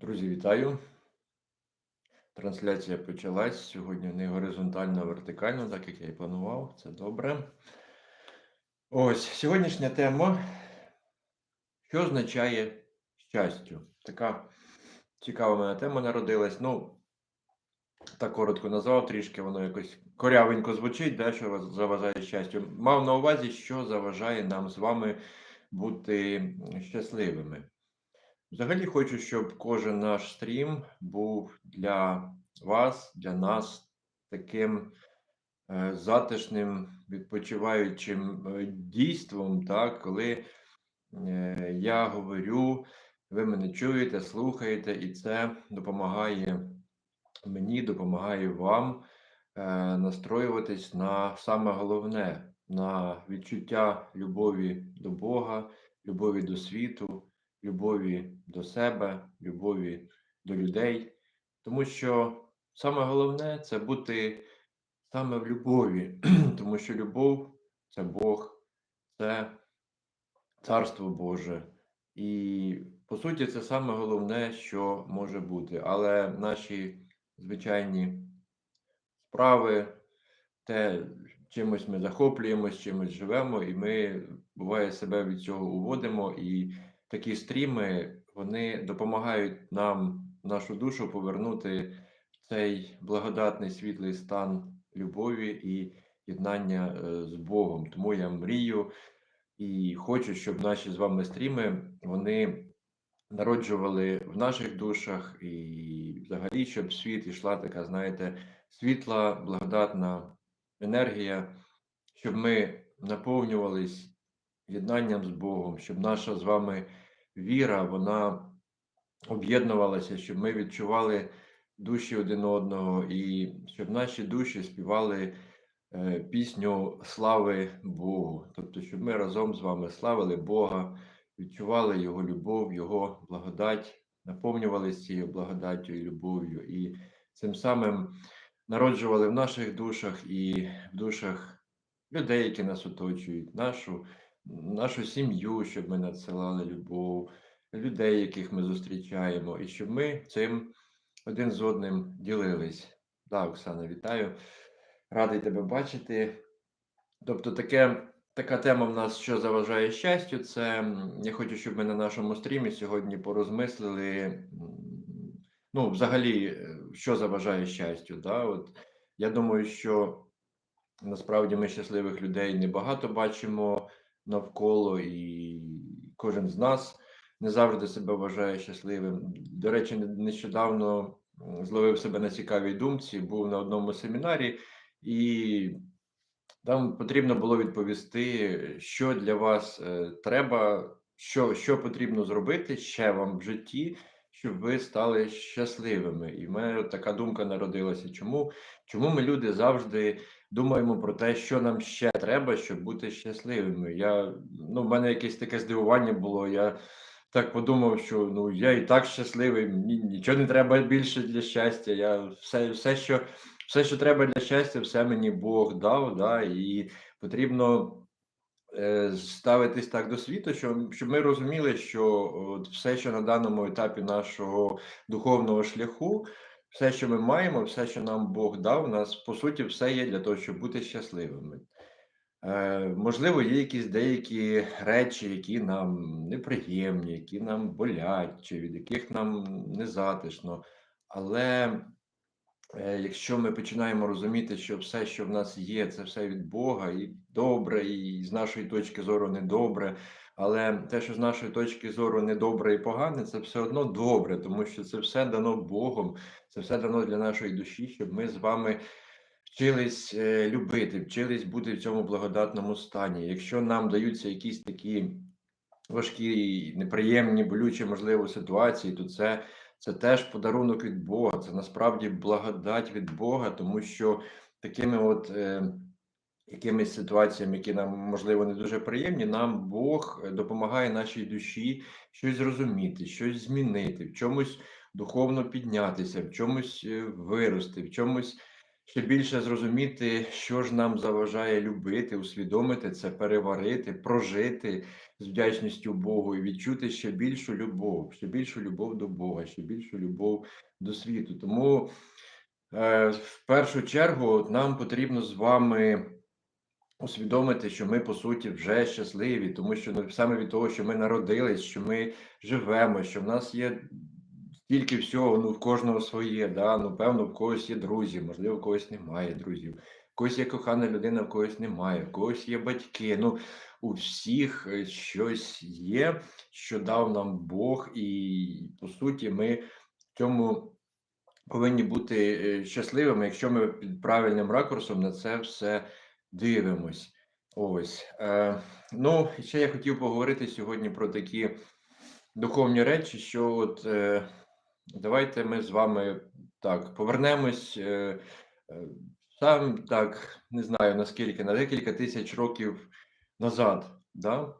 Друзі, вітаю! Трансляція почалась. Сьогодні не горизонтально, а вертикально, так як я і планував. Це добре. Ось сьогоднішня тема. Що означає щастя? Така цікава мене тема народилась. Ну, так коротко назвав, трішки воно якось корявенько звучить, да, що заважає щастю. Мав на увазі, що заважає нам з вами бути щасливими. Взагалі хочу, щоб кожен наш стрім був для вас, для нас таким е, затишним, відпочиваючим е, дійством, так, коли е, я говорю, ви мене чуєте, слухаєте, і це допомагає мені, допомагає вам настроюватись на саме головне, на відчуття любові до Бога, любові до світу любові до себе, любові до людей. Тому що саме головне це бути саме в любові, тому що любов це Бог, це Царство Боже. І по суті, це саме головне, що може бути. Але наші звичайні справи, те, чимось ми захоплюємось, чимось живемо, і ми буває себе від цього уводимо. І такі стріми вони допомагають нам нашу душу повернути цей благодатний світлий стан любові і єднання е, з Богом. Тому я мрію і хочу, щоб наші з вами стріми вони народжували в наших душах, і взагалі, щоб світ ішла така, знаєте, світла, благодатна енергія, щоб ми наповнювались єднанням з Богом, щоб наша з вами віра, вона об'єднувалася, щоб ми відчували душі один одного, і щоб наші душі співали е, пісню слави Богу. Тобто, щоб ми разом з вами славили Бога, відчували Його любов, Його благодать, наповнювалися цією благодаттю і любов'ю, і цим самим народжували в наших душах і в душах людей, які нас оточують, нашу, нашу сім'ю, щоб ми надсилали любов, людей, яких ми зустрічаємо, і щоб ми цим один з одним ділились. Да, Оксана, вітаю. Радий тебе бачити. Тобто, таке, така тема в нас, що заважає щастю, це я хочу, щоб ми на нашому стрімі сьогодні порозмислили. Ну, взагалі, е, що заважає щастю. Да? От, я думаю, що насправді ми щасливих людей небагато бачимо навколо, і кожен з нас не завжди себе вважає щасливим. До речі, не- нещодавно зловив себе на цікавій думці, був на одному семінарі, і там потрібно було відповісти, що для вас е, треба, що, що потрібно зробити ще вам в житті, щоб ви стали щасливими. І в мене така думка народилася. Чому, чому ми люди завжди думаємо про те, що нам ще треба, щоб бути щасливими? Я, ну, в мене якесь таке здивування було. Я так подумав, що ну я і так щасливий, мені нічого не треба більше для щастя. Я все, все, що все, що треба для щастя, все мені Бог дав, да, і потрібно е, ставитись так до світу, щоб, щоб ми розуміли, що от все, що на даному етапі нашого духовного шляху, все, що ми маємо, все, що нам Бог дав, у нас по суті все є для того, щоб бути щасливими. Е, можливо, є якісь деякі речі, які нам неприємні, які нам болять, чи від яких нам незатишно. Але Е, Якщо ми починаємо розуміти, що все, що в нас є, це все від Бога, і добре, і з нашої точки зору недобре, але те, що з нашої точки зору недобре і погане, це все одно добре, тому що це все дано Богом, це все дано для нашої душі, щоб ми з вами вчились е, любити, вчились бути в цьому благодатному стані. Якщо нам даються якісь такі важкі, неприємні, болючі, можливо, ситуації, то це це теж подарунок від Бога, це насправді благодать від Бога, тому що такими от е, якимись ситуаціями, які нам можливо не дуже приємні, нам Бог е, допомагає нашій душі щось зрозуміти, щось змінити, в чомусь духовно піднятися, в чомусь е, вирости, в чомусь ще більше зрозуміти, що ж нам заважає любити, усвідомити це, переварити, прожити з вдячністю Богу і відчути ще більшу любов, ще більшу любов до Бога, ще більшу любов до світу. Тому е, в першу чергу нам потрібно з вами усвідомити, що ми по суті вже щасливі, тому що ну, саме від того, що ми народились, що ми живемо, що в нас є стільки всього, ну в кожного своє. Да? Ну, певно, в когось є друзі, можливо, в когось немає друзів, в когось є кохана людина, в когось немає, в когось є батьки. Ну у всіх е, щось є, що дав нам Бог, і по суті, ми в цьому. Повинні бути е, щасливими, якщо ми під правильним ракурсом на це все дивимось. Ось. Е, Ну, ще я хотів поговорити сьогодні про такі духовні речі, що от е, давайте ми з вами так повернемось е, е, сам так, не знаю наскільки, на декілька тисяч років назад. Да?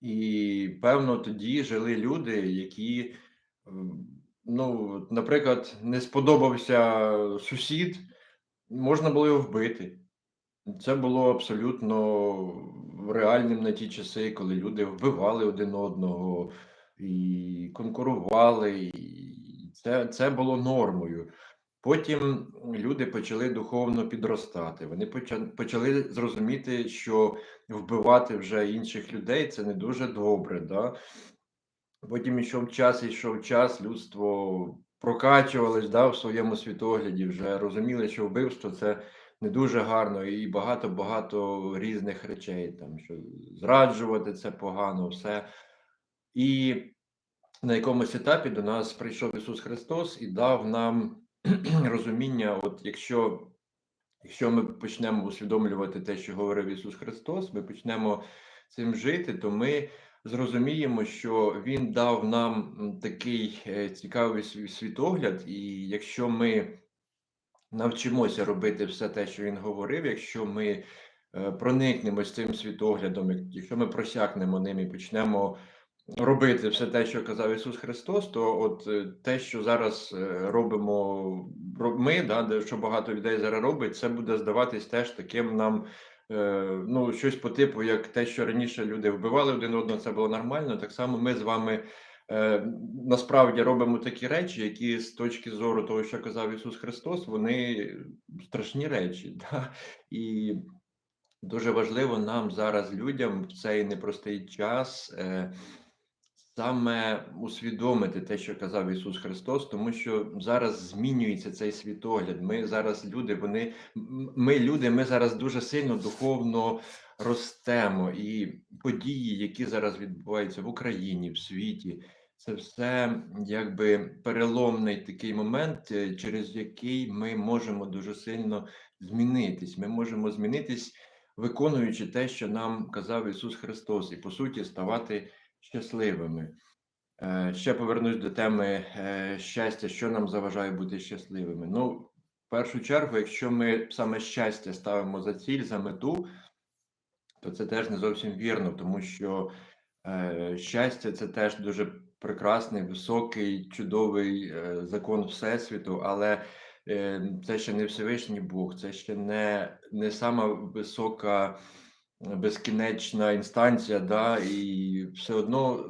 І певно, тоді жили люди, які, ну, наприклад, не сподобався сусід, можна було його вбити. Це було абсолютно реальним на ті часи, коли люди вбивали один одного і конкурували, і це, це було нормою. Потім люди почали духовно підростати. Вони почали зрозуміти, що вбивати вже інших людей це не дуже добре. Да? Потім йшов час, йшов час, людство прокачувалось да, в своєму світогляді, вже розуміли, що вбивство це не дуже гарно, і багато-багато різних речей, там, що зраджувати це погано, все. І на якомусь етапі до нас прийшов Ісус Христос і дав нам розуміння, от якщо, якщо ми почнемо усвідомлювати те, що говорив Ісус Христос, ми почнемо цим жити, то ми зрозуміємо, що Він дав нам такий е, цікавий світогляд, і якщо ми навчимося робити все те, що він говорив, якщо ми е, проникнемось цим світоглядом, якщо ми просякнемо ним і почнемо робити все те, що казав Ісус Христос, то от е, те, що зараз е, робимо ми, да, що багато людей зараз робить, це буде здаватись теж таким нам. Ну, щось по типу, як те, що раніше люди вбивали один одного, це було нормально. Так само ми з вами насправді робимо такі речі, які з точки зору того, що казав Ісус Христос, вони страшні речі. Да? І дуже важливо нам зараз, людям, в цей непростий час. Е, Саме усвідомити те, що казав Ісус Христос, тому що зараз змінюється цей світогляд. Ми зараз люди, вони ми люди, ми зараз дуже сильно духовно ростемо, і події, які зараз відбуваються в Україні, в світі, це все якби переломний такий момент, е, через який ми можемо дуже сильно змінитись. Ми можемо змінитись, виконуючи те, що нам казав Ісус Христос, і по суті ставати щасливими. Е, Ще повернусь до теми е, щастя, що нам заважає бути щасливими. Ну, в першу чергу, якщо ми саме щастя ставимо за ціль, за мету, то це теж не зовсім вірно, тому що щастя це теж дуже прекрасний, високий, чудовий е, закон Всесвіту, але е, це ще не Всевишній Бог, це ще не, не сама висока безкінечна інстанція, да, і все одно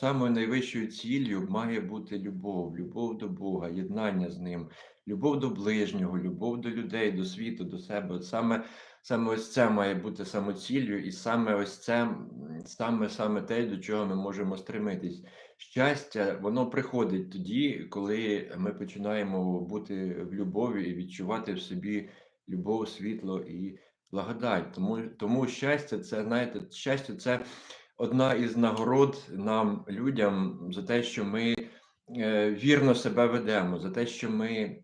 самою найвищою ціллю має бути любов, любов до Бога, єднання з ним, любов до ближнього, любов до людей, до світу, до себе. От саме, саме ось це має бути самоціллю, і саме ось це саме саме те, до чого ми можемо стремитись. Щастя, воно приходить тоді, коли ми починаємо бути в любові і відчувати в собі любов, світло і благодать. Тому, тому щастя, це знаєте, щастя, це одна із нагород нам, людям, за те, що ми е, вірно себе ведемо, за те, що ми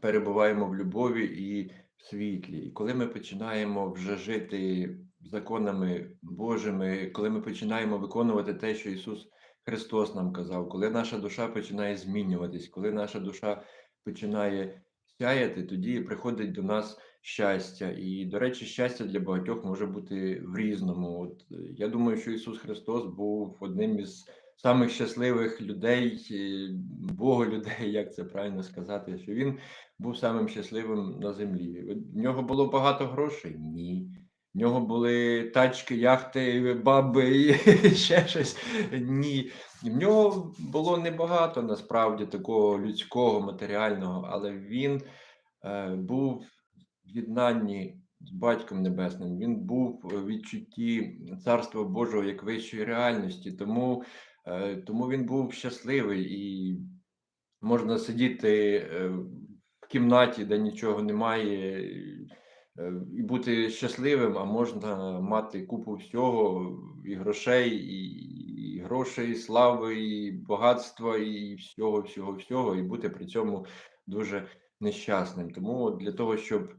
перебуваємо в любові і світлі. І коли ми починаємо вже жити законами Божими, коли ми починаємо виконувати те, що Ісус Христос нам казав, коли наша душа починає змінюватись, коли наша душа починає сяяти, тоді приходить до нас щастя. І, до речі, щастя для багатьох може бути в різному. От е, я думаю, що Ісус Христос був одним із самих щасливих людей, Бога людей, як це правильно сказати, що він був самим щасливим на землі. В нього було багато грошей? Ні. В нього були тачки, яхти, баби і ще щось. Ні. В нього було небагато насправді такого людського, матеріального, але він е, був в єднанні з Батьком Небесним. Він був в відчутті Царства Божого як вищої реальності. Тому, тому він був щасливий і можна сидіти е, в кімнаті, де нічого немає, е, і бути щасливим, а можна мати купу всього, і грошей, і грошей, і слави, і багатства, і всього, всього, всього, і бути при цьому дуже нещасним. Тому для того, щоб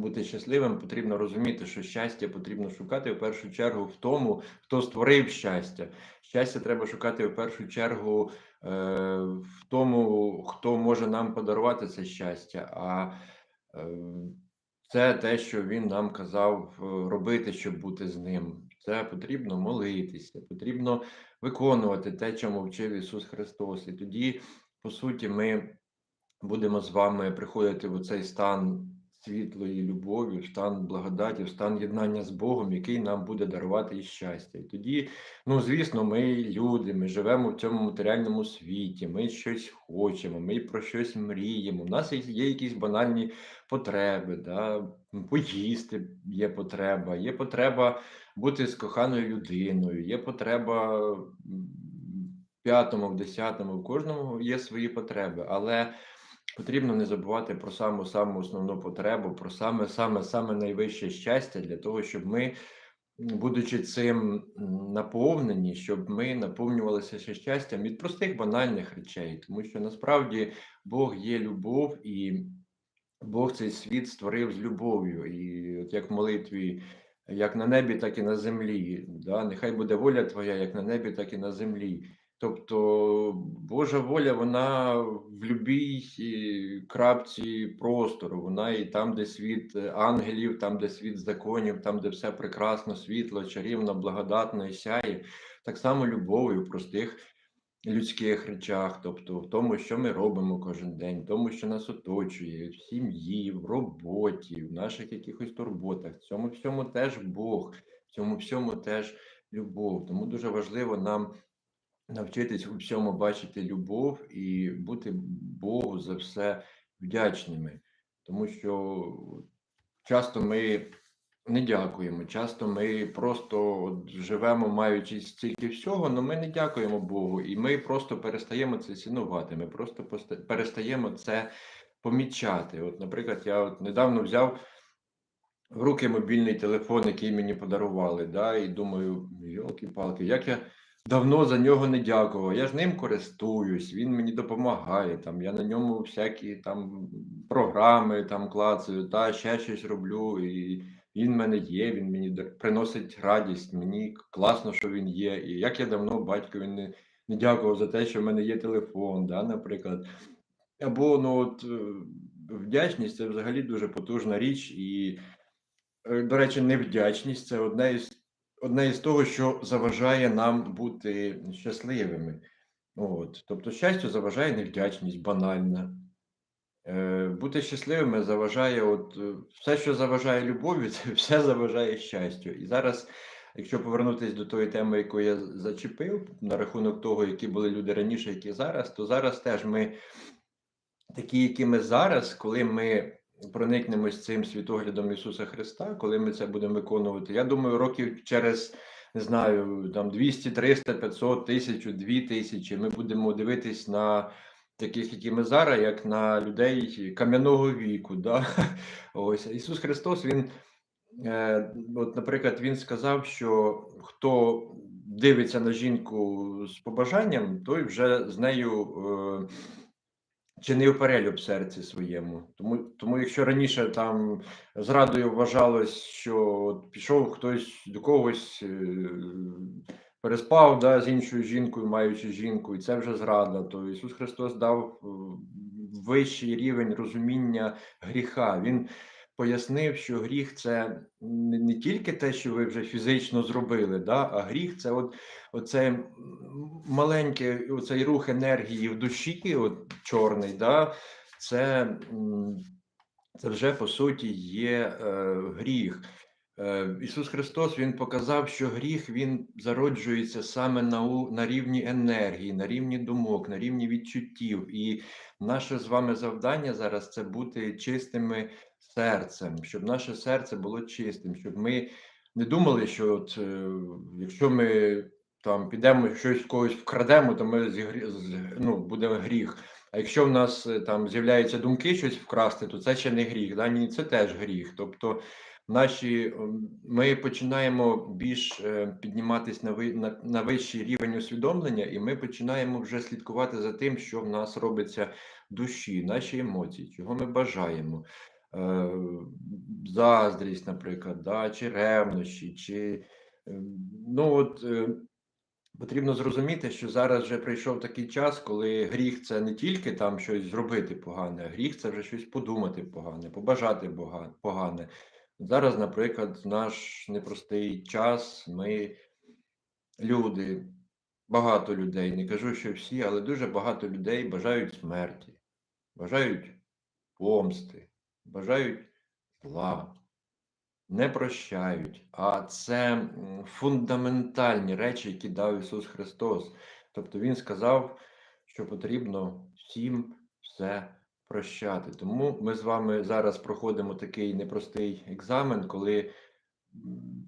бути щасливим, потрібно розуміти, що щастя потрібно шукати в першу чергу в тому, хто створив щастя. Щастя треба шукати в першу чергу е, в тому, хто може нам подарувати це щастя. А е, це те, що він нам казав е, робити, щоб бути з ним. Це потрібно молитися, потрібно виконувати те, чому вчив Ісус Христос. І тоді, по суті, ми будемо з вами приходити в цей стан світлої любові, стан благодаті, стан єднання з Богом, який нам буде дарувати і щастя. І тоді, ну звісно, ми люди, ми живемо в цьому матеріальному світі, ми щось хочемо, ми про щось мріємо. У нас є- є якісь банальні потреби, да? поїсти є потреба, є потреба бути з коханою людиною, є потреба в п'ятому, в десятому, в кожному є свої потреби, але потрібно не забувати про саму саму основну потребу, про саме саме саме найвище щастя для того, щоб ми, будучи цим наповнені, щоб ми наповнювалися ще щастям від простих банальних речей, тому що насправді Бог є любов і Бог цей світ створив з любов'ю, і от як в молитві, як на небі, так і на землі. Да? Нехай буде воля твоя, як на небі, так і на землі. Тобто Божа воля, вона в любій е, крапці простору, вона і там, де світ е, ангелів, там, де світ законів, там, де все прекрасно, світло, чарівно, благодатно і сяє, так само любов'ю в простих людських речах, тобто в тому, що ми робимо кожен день, в тому, що нас оточує, в сім'ї, в роботі, в наших якихось турботах. В цьому всьому теж Бог, в цьому всьому теж любов. Тому дуже важливо нам навчитись у всьому бачити любов і бути Богу за все вдячними, тому що часто ми не дякуємо, часто ми просто от живемо, маючи стільки всього, але ми не дякуємо Богу, і ми просто перестаємо це цінувати. Ми просто перестаємо це помічати. От, наприклад, я от недавно взяв в руки мобільний телефон, який мені подарували, да, і думаю, йолки-палки, як я давно за нього не дякував. Я ж ним користуюсь, він мені допомагає. Там, я на ньому всякі там програми там клацаю, та ще щось роблю. І він в мене є, він мені приносить радість, мені класно, що він є. І як я давно батькові не, не дякував за те, що в мене є телефон, да, наприклад. Або ну от е, вдячність це взагалі дуже потужна річ, і, е, до речі, невдячність це одне із одне із того, що заважає нам бути щасливими. От. Тобто, щастю заважає невдячність, банальна. Е, бути щасливими заважає, от е, все, що заважає любові, це все заважає щастю. І зараз, якщо повернутися до тої теми, яку я зачепив, на рахунок того, які були люди раніше, які зараз, то зараз теж ми такі, які ми зараз, коли ми проникнемось цим світоглядом Ісуса Христа, коли ми це будемо виконувати, я думаю, років через не знаю, там 200, 300, 500, 1000, 2000, ми будемо дивитись на таких, які ми зараз, як на людей кам'яного віку. Да? Ось Ісус Христос, Він, е, от, наприклад, Він сказав, що хто дивиться на жінку з побажанням, той вже з нею. Е, чинив перелюб серці своєму. Тому, тому якщо раніше там зрадою вважалось, що пішов хтось до когось, е, переспав да, з іншою жінкою, маючи жінку, і це вже зрада, то Ісус Христос дав е, вищий рівень розуміння гріха. Він пояснив, що гріх це не, тільки те, що ви вже фізично зробили, да, а гріх це от, оце маленький оцей рух енергії в душі, от чорний, да, це, це вже по суті є е, гріх. Е, Ісус Христос Він показав, що гріх Він зароджується саме на, на рівні енергії, на рівні думок, на рівні відчуттів. І наше з вами завдання зараз це бути чистими серцем, щоб наше серце було чистим, щоб ми не думали, що от, е, якщо ми там підемо щось в когось вкрадемо, то ми ну, буде гріх. А якщо в нас е, там з'являються думки щось вкрасти, то це ще не гріх. Да? Ні, це теж гріх. Тобто наші ми починаємо більш е, підніматись на, ви- на, на вищий рівень усвідомлення, і ми починаємо вже слідкувати за тим, що в нас робиться в душі, наші емоції, чого ми бажаємо. Е, заздрість, наприклад, да, чи ревнощі, чи е, ну от. е, Потрібно зрозуміти, що зараз вже прийшов такий час, коли гріх це не тільки там щось зробити погане, а гріх це вже щось подумати погане, побажати погане. Зараз, наприклад, в наш непростий час ми люди, багато людей, не кажу, що всі, але дуже багато людей бажають смерті, бажають помсти, бажають зла не прощають, а це фундаментальні речі, які дав Ісус Христос. Тобто Він сказав, що потрібно всім все прощати. Тому ми з вами зараз проходимо такий непростий екзамен, коли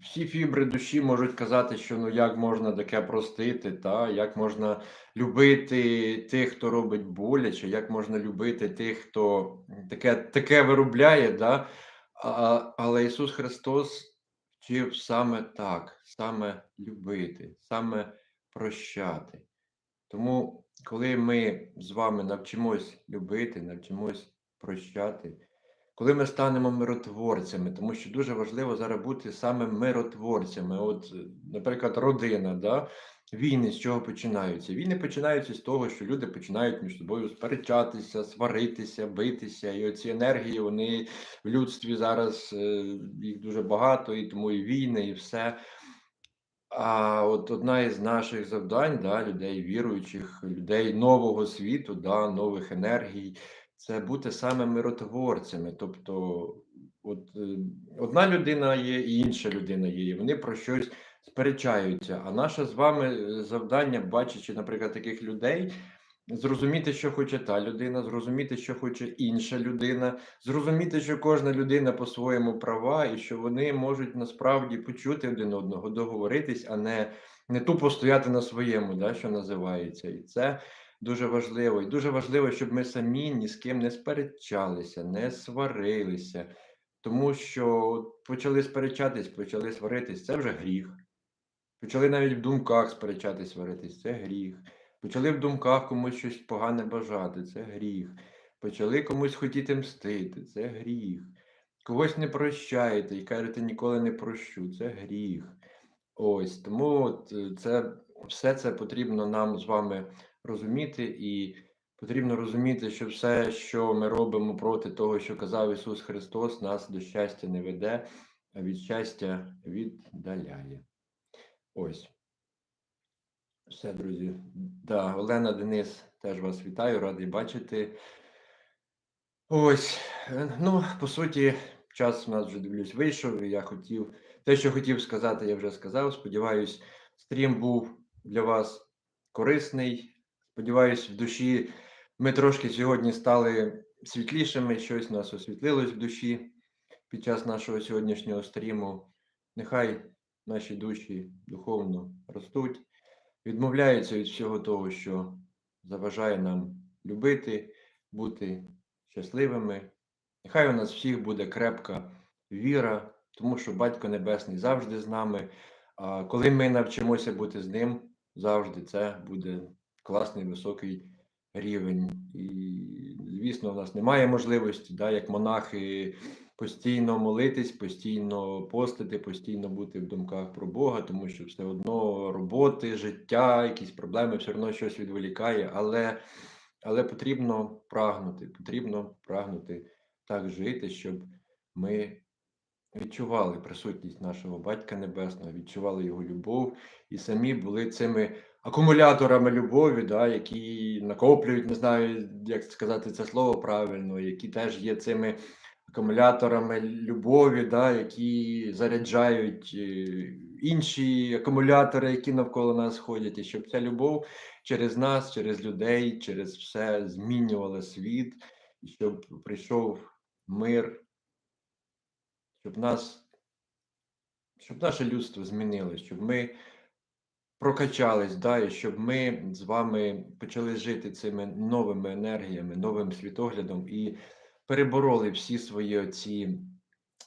всі фібри душі можуть казати, що ну як можна таке простити, та як можна любити тих, хто робить боляче, як можна любити тих, хто таке, таке виробляє. Да? А, але Ісус Христос вчив саме так, саме любити, саме прощати. Тому, коли ми з вами навчимось любити, навчимось прощати, коли ми станемо миротворцями, тому що дуже важливо зараз бути саме миротворцями. От, е, наприклад, родина, да? війни з чого починаються? Війни починаються з того, що люди починають між собою сперечатися, сваритися, битися. І оці енергії, вони в людстві зараз е, їх дуже багато, і тому і війни, і все. А от одна із наших завдань, да, людей віруючих, людей нового світу, да, нових енергій, це бути саме миротворцями. Тобто, от е, одна людина є і інша людина є, і вони про щось сперечаються. А наше з вами е, завдання, бачачи, наприклад, таких людей, зрозуміти, що хоче та людина, зрозуміти, що хоче інша людина, зрозуміти, що кожна людина по-своєму права, і що вони можуть насправді почути один одного, договоритись, а не, не тупо стояти на своєму, да, що називається. І це дуже важливо. І дуже важливо, щоб ми самі ні з ким не сперечалися, не сварилися. Тому що почали сперечатись, почали сваритись, це вже гріх. Почали навіть в думках сперечатись, сваритись, це гріх. Почали в думках комусь щось погане бажати, це гріх. Почали комусь хотіти мстити, це гріх. Когось не прощаєте і кажете, ніколи не прощу, це гріх. Ось тому е, це все це потрібно нам з вами розуміти, і потрібно розуміти, що все, що ми робимо проти того, що казав Ісус Христос, нас до щастя не веде, а від щастя віддаляє. Ось. Все, друзі. Да, Олена Денис, теж вас вітаю, радий бачити. Ось, е, ну, по суті, час у нас вже дивлюсь, вийшов, і я хотів. Те, що хотів сказати, я вже сказав. Сподіваюсь, стрім був для вас корисний. Сподіваюсь, в душі ми трошки сьогодні стали світлішими, щось нас освітлилось в душі під час нашого сьогоднішнього стріму. Нехай наші душі духовно ростуть, відмовляються від всього того, що заважає нам любити, бути щасливими. Нехай у нас всіх буде крепка віра, тому що Батько Небесний завжди з нами. А коли ми навчимося бути з ним, завжди це буде класний високий рівень. І, звісно, у нас немає можливості, да, як монахи, постійно молитись, постійно постити, постійно бути в думках про Бога, тому що все одно роботи, життя, якісь проблеми, все одно щось відволікає, але, але потрібно прагнути, потрібно прагнути так жити, щоб ми відчували присутність нашого Батька Небесного, відчували Його любов і самі були цими акумуляторами любові, да, які накоплюють, не знаю, як сказати це слово правильно, які теж є цими акумуляторами любові, да, які заряджають е, інші акумулятори, які навколо нас ходять, і щоб ця любов через нас, через людей, через все змінювала світ, і щоб прийшов мир, щоб нас, щоб наше людство змінилось, щоб ми прокачались, да, і щоб ми з вами почали жити цими новими енергіями, новим світоглядом і перебороли всі свої оці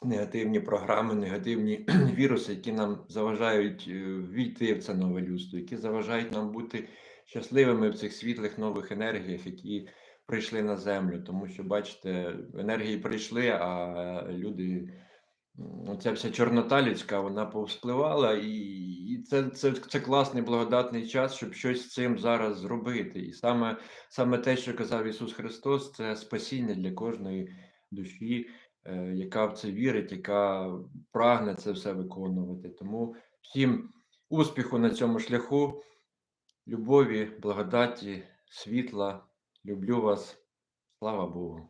негативні програми, негативні віруси, які нам заважають е, війти в це нове людство, які заважають нам бути щасливими в цих світлих нових енергіях, які прийшли на землю. Тому що, бачите, енергії прийшли, а люди. Оця вся чорнота людська, вона повспливала, і, і це, це, це класний благодатний час, щоб щось з цим зараз зробити. І саме, саме те, що казав Ісус Христос, це спасіння для кожної душі, е, яка в це вірить, яка прагне це все виконувати. Тому всім успіху на цьому шляху, любові, благодаті, світла. Люблю вас. Слава Богу.